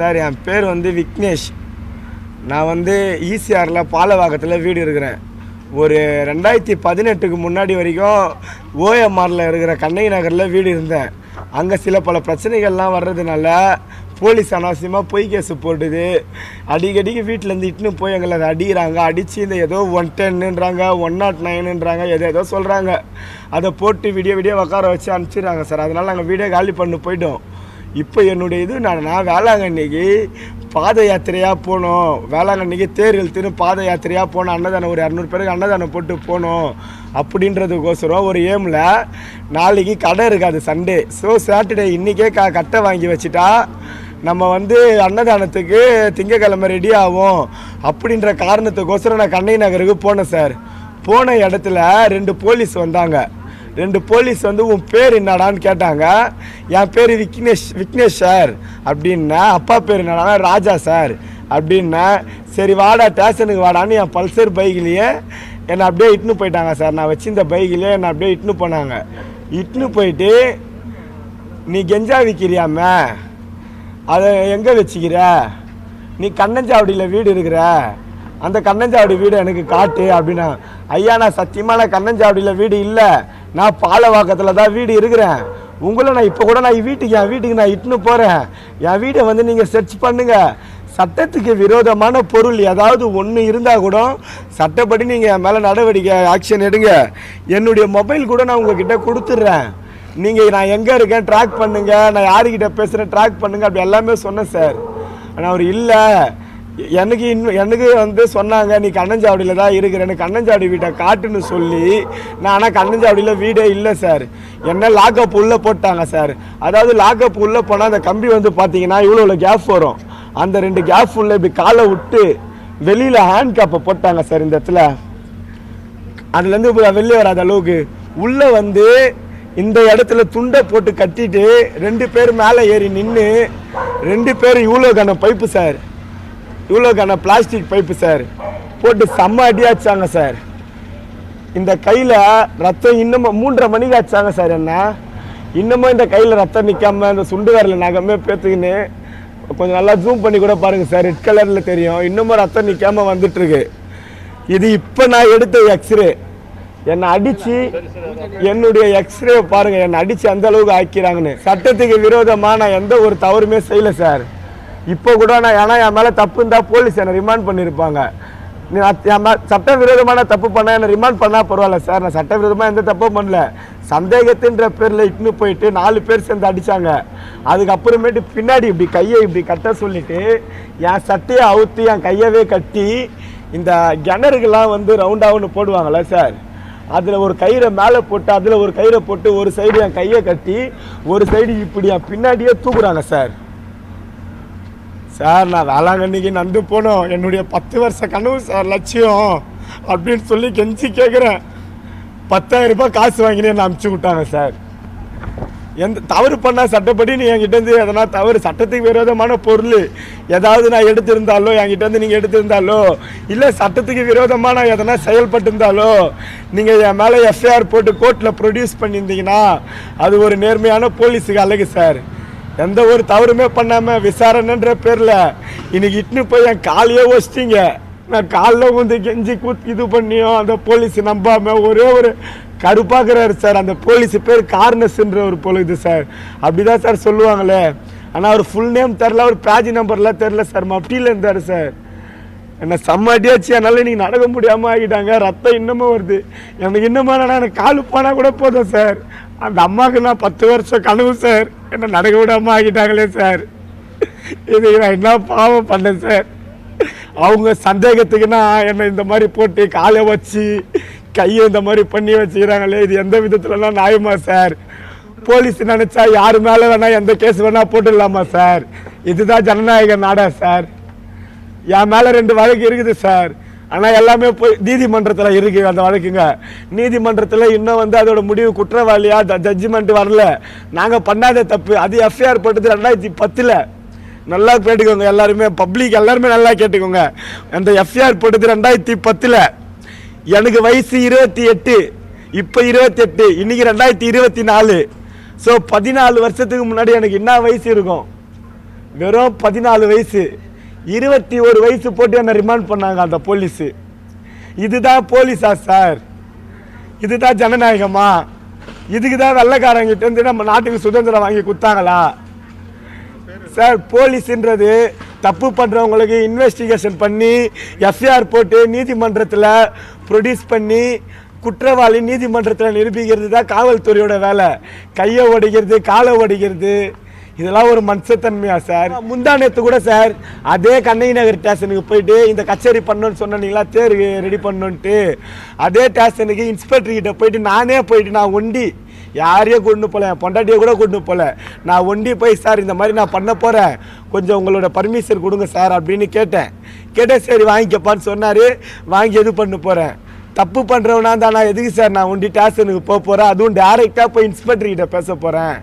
Sir என் பேர் வந்து விக்னேஷ். நான் வந்து ஈசிஆரில் பாலவாக்கத்தில் வீடு இருக்கிறேன். ஒரு ரெண்டாயிரத்தி பதினெட்டுக்கு முன்னாடி வரைக்கும் ஓஎம்ஆரில் இருக்கிற கண்ணகி நகரில் வீடு இருந்தேன். அங்கே சில பல பிரச்சனைகள்லாம் வர்றதுனால போலீஸ் அனாவசியமாக பொய் கேஸ் போட்டுது. அடிக்கடிக்கு வீட்டிலேருந்து இட்டுன்னு போய் எங்களை அதை அடிக்கிறாங்க. அடித்து இந்த ஏதோ ஒன் டென்னுன்றாங்க ஒன் நாட் நைனுன்றாங்க எதோ ஏதோ சொல்கிறாங்க அதை போட்டு விடிய விடிய உட்கார வச்சு அனுப்பிச்சிடுறாங்க சார். அதனால் நாங்கள் வீடியோ காலி பண்ணு போயிட்டோம். இப்போ என்னுடைய இது நான் நான் வேளாங்கண்ணிக்கு பாத யாத்திரையாக போனோம். வேளாங்கண்ணிக்கு தேர் இழுத்துன்னு பாத யாத்திரையாக போனோம். அன்னதானம் ஒரு இரநூறு பேருக்கு அன்னதானம் போட்டு போனோம். அப்படின்றதுக்கோசரம் ஒரு ஏமில் நாளைக்கு கடை இருக்காது சண்டே ஸோ சாட்டர்டே இன்றைக்கே க கட்டை வாங்கி வச்சுட்டா நம்ம வந்து அன்னதானத்துக்கு திங்கக்கிழமை ரெடி ஆகும் அப்படின்ற காரணத்துக்கோசரம் நான் கண்ணை நகருக்கு போனேன் சார் போன இடத்துல ரெண்டு போலீஸ் வந்தாங்க. ரெண்டு போலீஸ் வந்து உன் பேர் என்னடான்னு கேட்டாங்க. என் பேர் விக்னேஷ் விக்னேஷ் சார். அப்படின்னா அப்பா பேர் என்னடா? ராஜா சார். அப்படின்னா சரி வாடா ஸ்டேஷனுக்கு வாடான்னு என் பல்சர் பைக்லேயே என்னை அப்படியே இட்டுன்னு போயிட்டாங்க சார். நான் வச்சிருந்த பைக்லேயே என்னை அப்படியே இட்டுன்னு போனாங்க. இட்டுன்னு போயிட்டு நீ கெஞ்சா விற்கிறியாம அதை எங்கே வச்சுக்கிற? நீ கண்ணஞ்சாவடியில் வீடு இருக்கிற? அந்த கண்ணஞ்சாவடி வீடு எனக்கு காட்டு. அப்படின்னா ஐயா நான் சத்தியமாக நான் கண்ணஞ்சாவடியில் வீடு இல்லை. நான் பாலவாக்கத்தில் தான் வீடு இருக்கிறேன். உங்களை நான் இப்போ கூட நான் வீட்டுக்கு என் வீட்டுக்கு நான் இட்டுன்னு போகிறேன் என் வீடை வந்து நீங்கள் சர்ச் பண்ணுங்கள் சட்டத்துக்கு விரோதமான பொருள் ஏதாவது ஒன்று இருந்தால் கூட சட்டப்படி நீங்கள் என் மேலே நடவடிக்கை ஆக்ஷன் எடுங்க. என்னுடைய மொபைல் கூட நான் உங்ககிட்ட கொடுத்துட்றேன். நீங்கள் நான் எங்கே இருக்கேன் ட்ராக் பண்ணுங்கள் நான் யாருக்கிட்ட பேசுகிறேன் ட்ராக் பண்ணுங்கள் அப்படி எல்லாமே சொன்னேன் சார் ஆனால் அவர் இல்லை. எனக்கு இன்னும் எனக்கு வந்து சொன்னாங்க நீ கண்ணஞ்சாவடியில் தான் இருக்கிறேன்னு கண்ணஞ்சாவடி வீட்டை காட்டுன்னு சொல்லி. நான் ஆனால் கண்ணஞ்சாவடியில் வீடே இல்லை சார். என்ன லாக்அப் உள்ளே போட்டாங்க சார். அதாவது லாக்அப் உள்ளே போனால் அந்த கம்பி வந்து பார்த்தீங்கன்னா இவ்வளோ இவ்வளோ கேப் வரும். அந்த ரெண்டு கேப் உள்ள இப்படி காலை விட்டு வெளியில் ஹேண்ட் கேப்பை போட்டாங்க சார் இந்த இடத்துல. அதுலேருந்து இப்போ வெளியே வராத அளவுக்கு. உள்ளே வந்து இந்த இடத்துல துண்டை போட்டு கட்டிட்டு ரெண்டு பேர் மேலே ஏறி நின்று ரெண்டு பேரும் இவ்வளோ பைப்பு சார். இவ்வளோக்கான பிளாஸ்டிக் பைப்பு சார். போட்டு செம்ம அடியாச்சாங்க சார். இந்த கையில் ரத்தம் இன்னமும் மூன்றரை மணிக்கு அடிச்சாங்க சார் என்ன? இன்னமும் இந்த கையில் ரத்தம் நிற்காம இந்த சுண்டு வரல நகமே பேத்துக்கின்னு கொஞ்சம் நல்லா ஜூம் பண்ணி கூட பாருங்கள் சார். ரெட் கலரில் தெரியும். இன்னமும் ரத்தம் நிற்காமல் வந்துட்டுருக்கு. இது இப்போ நான் எடுத்த எக்ஸ்ரே என்னை அடிச்சு என்னுடைய எக்ஸ்ரே பாருங்கள் என்னை அடித்து அந்த அளவுக்கு ஆக்கிறாங்கன்னு. சட்டத்துக்கு விரோதமாக நான் எந்த ஒரு தவறுமே செய்யலை சார். இப்போ கூட நான் ஏன்னா என் மேலே தப்பு இருந்தால் போலீஸ் என்னை ரிமாண்ட் பண்ணியிருப்பாங்க நீ நான் சட்ட விரோதமான தப்பு பண்ண என்னை ரிமாண்ட் பண்ணால் பரவாயில்ல சார் நான் சட்ட விரோதமாக எந்த தப்பும் பண்ணல. சந்தேகத்தின்ற பேரில் இட்டுன்னு போயிட்டு நாலு பேர் சேர்ந்து அடித்தாங்க அதுக்கப்புறமேட்டு பின்னாடி இப்படி கையை இப்படி கட்ட சொல்லிட்டு என் சட்டையை அவுத்து என் கையவே கட்டி இந்த கிணறுகள்லாம் வந்து ரவுண்டாக போடுவாங்கள்ல சார் அதில் ஒரு கயிறை மேலே போட்டு அதில் ஒரு கயிறை போட்டு ஒரு சைடு என் கையை கட்டி ஒரு சைடு இப்படி என் பின்னாடியே தூக்குறாங்க சார் சார் நான் வேளாங்கண்ணிக்கு நந்து போனோம் என்னுடைய பத்து வருஷ கனவு சார் லட்சியம் அப்படின்னு சொல்லி கெஞ்சி கேட்குறேன் பத்தாயிரம் ரூபாய் காசு வாங்கினே நான் அமுச்சு விட்டாங்க சார். எந்த தவறு பண்ணால் சட்டப்படி நீ என்கிட்டருந்து எதனா தவறு சட்டத்துக்கு விரோதமான பொருள் ஏதாவது நான் எடுத்திருந்தாலோ என்கிட்டருந்து நீங்கள் எடுத்திருந்தாலோ இல்லை சட்டத்துக்கு விரோதமாக நான் எதனா செயல்பட்டிருந்தாலோ நீங்கள் என் மேலே எஃப்ஐஆர் போட்டு கோர்ட்டில் ப்ரொடியூஸ் பண்ணியிருந்தீங்கன்னா அது ஒரு நேர்மையான போலீஸுக்கு அழகு சார். எந்த ஒரு தவறுமே பண்ணாமல் விசாரணைன்ற பேரில் இன்னைக்கு இட்னு போய் என் காலையே வச்சிட்டீங்க. நான் காலில் வந்து கெஞ்சி கூத் இது பண்ணியும் அந்த போலீஸ் நம்பாமல் ஒரே ஒரு கடுப்பாக்குறாரு சார். அந்த போலீஸ் பேர் கார்னஸ்ன்ற ஒரு பொழுது சார். அப்படிதான் சார் சொல்லுவாங்களே. ஆனால் அவர் ஃபுல் நேம் தெரில அவர் பேஜ் நம்பர்லாம் தெரில சார். மப்டியில் இருந்தார் சார். என்னை செம்மடியாச்சு என்னால் இன்னைக்கு நடக்க முடியாமல் ஆகிட்டாங்க. ரத்தம் இன்னமும் வருது. எனக்கு இன்னமும் எனக்கு காலு போனால் கூட போதும் சார். அந்த அம்மாவுக்கு நான் பத்து வருஷம் கனவு சார். என்ன நடக்க விடாமல் ஆகிட்டாங்களே சார். இது நான் என்ன பாவம் பண்ணேன் சார். அவங்க சந்தேகத்துக்குன்னா என்னை இந்த மாதிரி போட்டு காலை வச்சு கையை இந்த மாதிரி பண்ணி வச்சுக்கிறாங்களே இது எந்த விதத்துலலாம் நியாயமா சார்? போலீஸ் நினச்சா யார் மேலே வேணால் எந்த கேஸ் வேணால் போட்டுடலாமா சார்? இதுதான் ஜனநாயக நாடா சார். என் மேலே ரெண்டு வழக்கு இருக்குது சார். ஆனால் எல்லாமே போய் நீதிமன்றத்தில் இருக்கு அந்த வழக்குங்க. நீதிமன்றத்தில் இன்னும் வந்து அதோட முடிவு குற்றவாளியா ஜட்ஜ்மெண்ட் வரல. நாங்கள் பண்ணாத தப்பு. அது எஃப்ஐஆர் போட்டது ரெண்டாயிரத்தி பத்தில். நல்லா கேட்டுக்கோங்க எல்லாருமே பப்ளிக் எல்லாருமே நல்லா கேட்டுக்கோங்க. அந்த எஃப்ஐஆர் போட்டது ரெண்டாயிரத்தி பத்தில். எனக்கு வயசு இருபத்தி எட்டு. இப்போ இருபத்தி எட்டு. இன்றைக்கி ரெண்டாயிரத்தி இருபத்தி நாலு. ஸோ பதினாலு வருஷத்துக்கு முன்னாடி எனக்கு என்ன வயசு இருக்கும்? வெறும் பதினாலு வயசு. இருபத்தி ஒரு வயசு போட்டு என்னை ரிமாண்ட் பண்ணாங்க அந்த போலீஸு இதுதான் போலீஸா சார் இதுதான் ஜனநாயகமா? இதுக்கு தான் வெள்ளக்காரங்கிட்டேருந்து நம்ம நாட்டுக்கு சுதந்திரம் வாங்கி கொடுத்தாங்களா? சார் போலீஸ்ன்றது தப்பு பண்ணுறவங்களுக்கு இன்வெஸ்டிகேஷன் பண்ணி எஃப்ஐஆர் போட்டு நீதிமன்றத்தில் ப்ரொடியூஸ் பண்ணி குற்றவாளி நீதிமன்றத்தில் நிரூபிக்கிறது தான் காவல்துறையோட வேலை. கையை ஒடிக்கிறது காலை ஒடிக்கிறது இதெல்லாம் ஒரு மனுஷத்தன்மையா சார்? முந்தானத்து கூட சார் அதே கண்ணகி நகர் ஸ்டேஷனுக்கு போயிட்டு இந்த கச்சேரி பண்ணோன்னு சொன்னீங்களா தேர் ரெடி பண்ணோன்ட்டு அதே ஸ்டேஷனுக்கு இன்ஸ்பெக்டர் கிட்ட போயிட்டு நானே போயிட்டு நான் ஒண்டி யாரையும் கொண்டு போகல என் பொண்டாட்டியை கூட கொண்டு போகல நான் ஒண்டி போய் சார் இந்த மாதிரி நான் பண்ண போகிறேன் கொஞ்சம் உங்களோட பர்மிஷன் கொடுங்க சார் அப்படின்னு கேட்டேன். கேட்டேன் சரி வாங்கிக்கப்பான்னு சொன்னார். வாங்கி இது பண்ண போகிறேன் தப்பு பண்ணுறவனா தான் நான் எதுக்கு சார் நான் ஒண்டி ஸ்டேஷனுக்கு போக போகிறேன் அதுவும் டேரெக்டாக போய் இன்ஸ்பெக்டர் கிட்ட பேச போகிறேன்